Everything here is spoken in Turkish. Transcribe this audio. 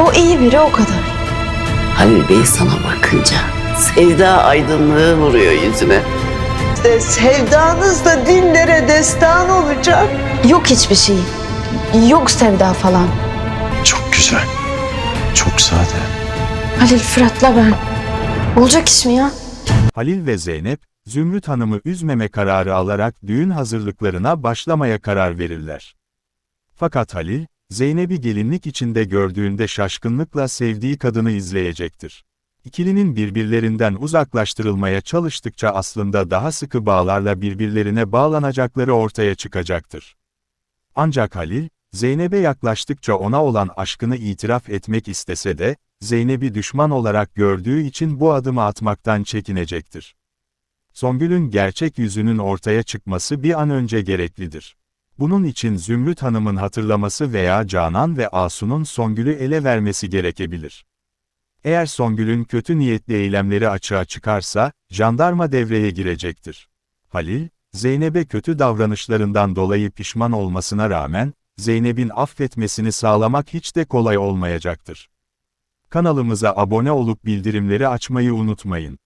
O iyi biri o kadar. Halil Bey sana bakınca sevda aydınlığı vuruyor yüzüne. İşte sevdanız da dillere destan olacak. Yok hiçbir şey. Yok sevda falan. Çok güzel. Çok sade. Halil Fırat'la ben. Olacak iş mi ya? Halil ve Zeynep, Zümrüt Hanım'ı üzmeme kararı alarak düğün hazırlıklarına başlamaya karar verirler. Fakat Halil, Zeynep'i gelinlik içinde gördüğünde şaşkınlıkla sevdiği kadını izleyecektir. İkilinin birbirlerinden uzaklaştırılmaya çalıştıkça aslında daha sıkı bağlarla birbirlerine bağlanacakları ortaya çıkacaktır. Ancak Halil, Zeynep'e yaklaştıkça ona olan aşkını itiraf etmek istese de, Zeynep'i düşman olarak gördüğü için bu adımı atmaktan çekinecektir. Songül'ün gerçek yüzünün ortaya çıkması bir an önce gereklidir. Bunun için Zümrüt Hanım'ın hatırlaması veya Canan ve Asu'nun Songül'ü ele vermesi gerekebilir. Eğer Songül'ün kötü niyetli eylemleri açığa çıkarsa, jandarma devreye girecektir. Halil, Zeynep'e kötü davranışlarından dolayı pişman olmasına rağmen, Zeynep'in affetmesini sağlamak hiç de kolay olmayacaktır. Kanalımıza abone olup bildirimleri açmayı unutmayın.